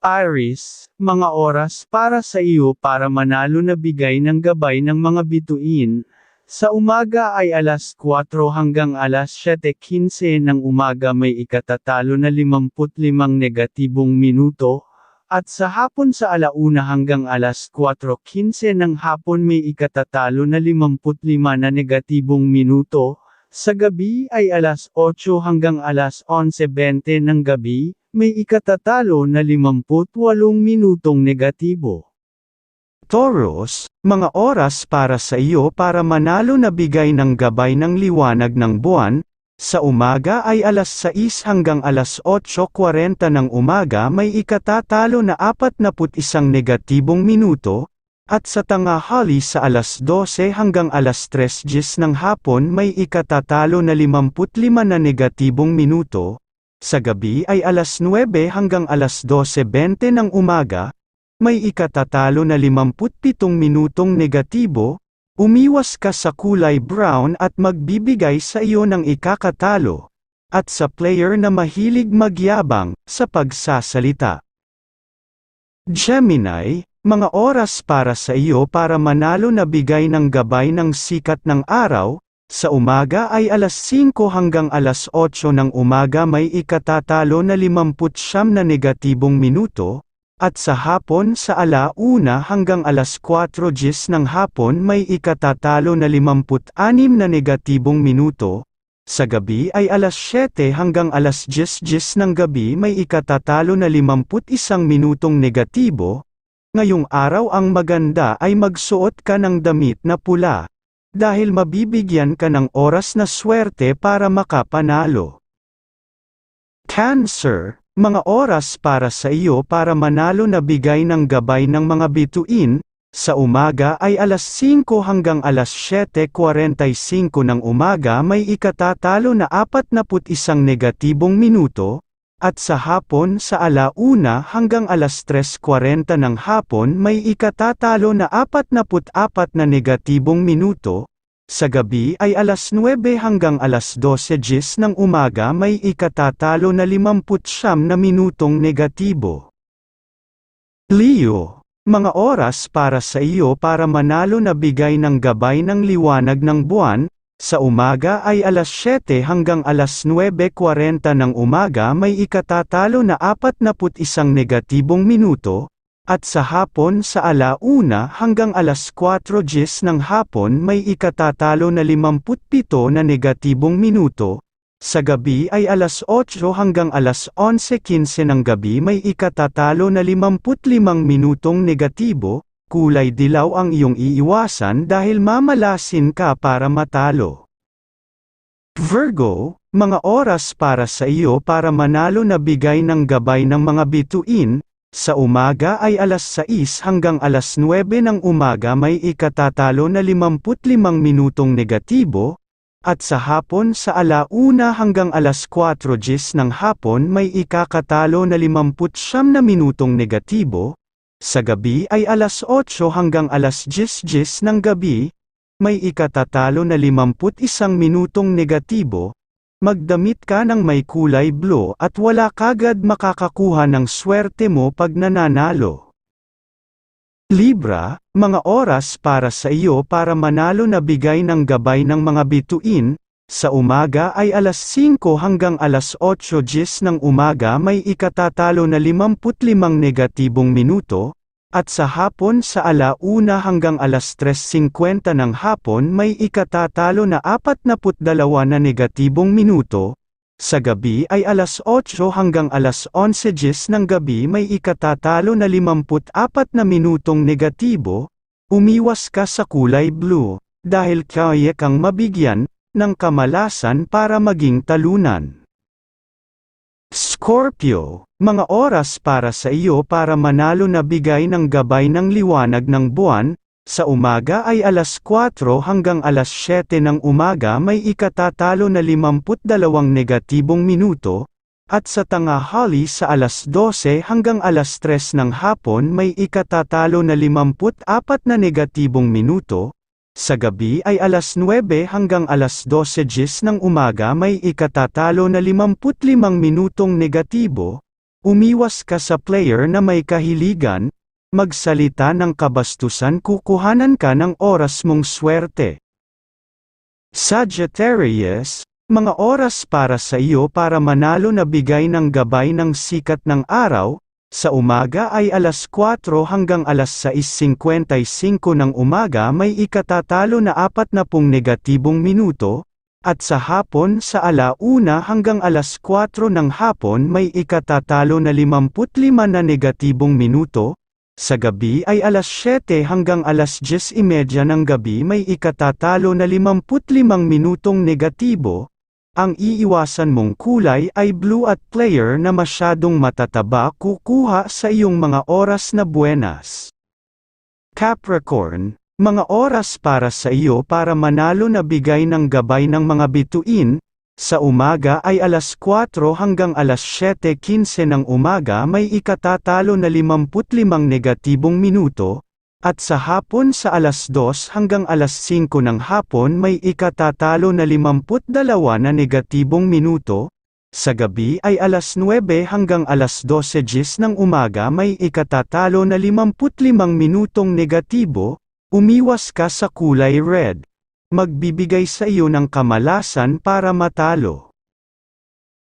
Iris, mga oras para sa iyo para manalo na bigay ng gabay ng mga bituin. Sa umaga ay alas 4 hanggang alas 7.15 ng umaga may ikatatalo na 55 negatibong minuto, at sa hapon sa alauna hanggang alas 4.15 ng hapon may ikatatalo na 55 na negatibong minuto, sa gabi ay alas 8 hanggang alas 11.20 ng gabi, may ikatatalo na 58 minutong negatibo. Taurus, mga oras para sa iyo para manalo na bigay ng gabay ng liwanag ng buwan, sa umaga ay alas 6 hanggang alas 8.40 ng umaga may ikatatalo na 41 negatibong minuto, at sa tangahali sa alas 12 hanggang alas 3 ng hapon may ikatatalo na 55 na negatibong minuto, sa gabi ay alas 9 hanggang alas 12.20 ng umaga, may ikatatalo na 57 minutong negatibo, umiwas ka sa kulay brown at magbibigay sa iyo ng ikakatalo, at sa player na mahilig magyabang, sa pagsasalita. Gemini, mga oras para sa iyo para manalo na bigay ng gabay ng sikat ng araw, sa umaga ay alas 5 hanggang alas 8 ng umaga may ikatatalo na 59 na negatibong minuto, at sa hapon sa alauna hanggang alas 4 gis ng hapon may ikatatalo na 56 na negatibong minuto, sa gabi ay alas 7 hanggang alas 10 gis ng gabi may ikatatalo na 51 minutong negatibo, ngayong araw ang maganda ay magsuot ka ng damit na pula dahil mabibigyan ka ng oras na swerte para makapanalo. Cancer, mga oras para sa iyo para manalo na bigay ng gabay ng mga bituin, sa umaga ay alas 5 hanggang alas 7.45 ng umaga may ikatatalo na 41 negatibong minuto, at sa hapon sa alauna hanggang alas 3.40 ng hapon may ikatatalo na 44 na negatibong minuto, sa gabi ay alas 9 hanggang alas 12 gis ng umaga may ikatatalo na 59 na minutong negatibo. Leo, mga oras para sa iyo para manalo na bigay ng gabay ng liwanag ng buwan, sa umaga ay alas 7 hanggang alas 9.40 ng umaga may ikatatalo na 41 negatibong minuto, at sa hapon sa alauna hanggang alas 4 gis ng hapon may ikatatalo na 57 na negatibong minuto, sa gabi ay alas 8 hanggang alas 11.15 ng gabi may ikatatalo na 55 minutong negatibo, kulay dilaw ang iyong iiwasan dahil mamalasin ka para matalo. Virgo, mga oras para sa iyo para manalo na bigay ng gabay ng mga bituin, sa umaga ay alas 6 hanggang alas 9 ng umaga may ikatatalo na 55 minutong negatibo, at sa hapon sa alauna hanggang alas 4 gis ng hapon may ikakatalo na 59 na minutong negatibo, sa gabi ay alas 8 hanggang alas 10 gis ng gabi, may ikatatalo na 51 minutong negatibo, magdamit ka ng may kulay blue at wala kagad makakakuha ng swerte mo pag nananalo. Libra, mga oras para sa iyo para manalo na bigay ng gabay ng mga bituin, sa umaga ay alas 5 hanggang alas 8 gis ng umaga may ikatatalo na 55 negatibong minuto, at sa hapon sa alauna hanggang alas 3.50 ng hapon may ikatatalo na 42 na negatibong minuto, sa gabi ay alas 8 hanggang alas 11 gis ng gabi may ikatatalo na 54 na minutong negatibo, umiwas ka sa kulay blue, dahil kaya kang mabigyan, ng kamalasan para maging talunan. Scorpio, mga oras para sa iyo para manalo na bigay ng gabay ng liwanag ng buwan, sa umaga ay alas 4 hanggang alas 7 ng umaga may ikatatalo na 52 negatibong minuto, at sa tangahali sa alas 12 hanggang alas 3 ng hapon may ikatatalo na 54 na negatibong minuto, sa gabi ay alas 9 hanggang alas 12 gis ng umaga may ikatatalo na 55 minutong negatibo, Umiwas ka sa player na may kahiligan, magsalita ng kabastusan kukuhanan ka ng oras mong swerte. Sagittarius, mga oras para sa iyo para manalo na bigay ng gabay ng sikat ng araw, sa umaga ay alas 4 hanggang alas 6.55 ng umaga may ikatatalo na 40 negatibong minuto, at sa hapon sa alauna hanggang alas 4 ng hapon may ikatatalo na 55 na negatibong minuto, sa gabi ay alas 7 hanggang alas 10.30 ng gabi may ikatatalo na 55 minutong negatibo, ang iiwasan mong kulay ay blue at player na masyadong matataba kukuha sa iyong mga oras na buenas. Capricorn, mga oras para sa iyo para manalo na bigay ng gabay ng mga bituin, sa umaga ay alas 4 hanggang alas 7.15 ng umaga may ikatatalo na 55 negatibong minuto, at sa hapon sa alas 2 hanggang alas 5 ng hapon may ikatatalo na 52 na negatibong minuto, sa gabi ay alas 9 hanggang alas 12 gis ng umaga may ikatatalo na 55 minutong negatibo, umiwas ka sa kulay red. Magbibigay sa iyo ng kamalasan para matalo.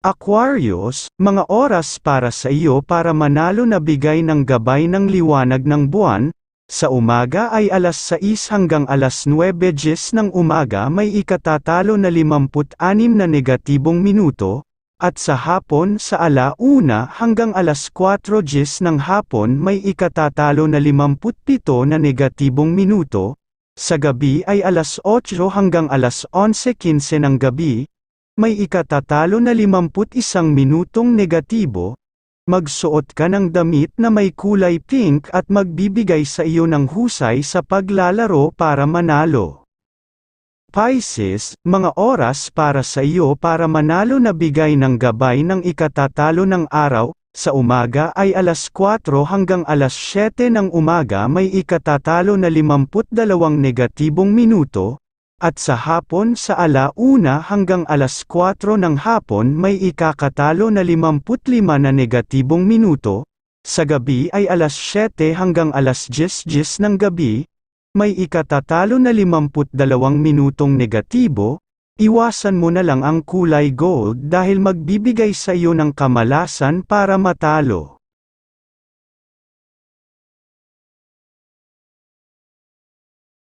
Aquarius, mga oras para sa iyo para manalo na bigay ng gabay ng liwanag ng buwan, sa umaga ay alas 6 hanggang alas 9 gis ng umaga may ikatatalo na 56 na negatibong minuto, at sa hapon sa alauna hanggang alas 4 gis ng hapon may ikatatalo na 57 na negatibong minuto, sa gabi ay alas 8 hanggang alas 11.15 ng gabi, may ikatatalo na 51 minutong negatibo, magsuot ka ng damit na may kulay pink at magbibigay sa iyo ng husay sa paglalaro para manalo. Pisces, mga oras para sa iyo para manalo na bigay ng gabay ng ikatatalo ng araw, sa umaga ay alas 4 hanggang alas 7 ng umaga may ikatatalo na 52 negatibong minuto, at sa hapon sa alauna hanggang alas 4 ng hapon may ikakatalo na 55 na negatibong minuto, sa gabi ay alas 7 hanggang alas 10 10 ng gabi, may ikatatalo na 52 minutong negatibo, Iwasan mo na lang ang kulay gold dahil magbibigay sa iyo ng kamalasan para matalo.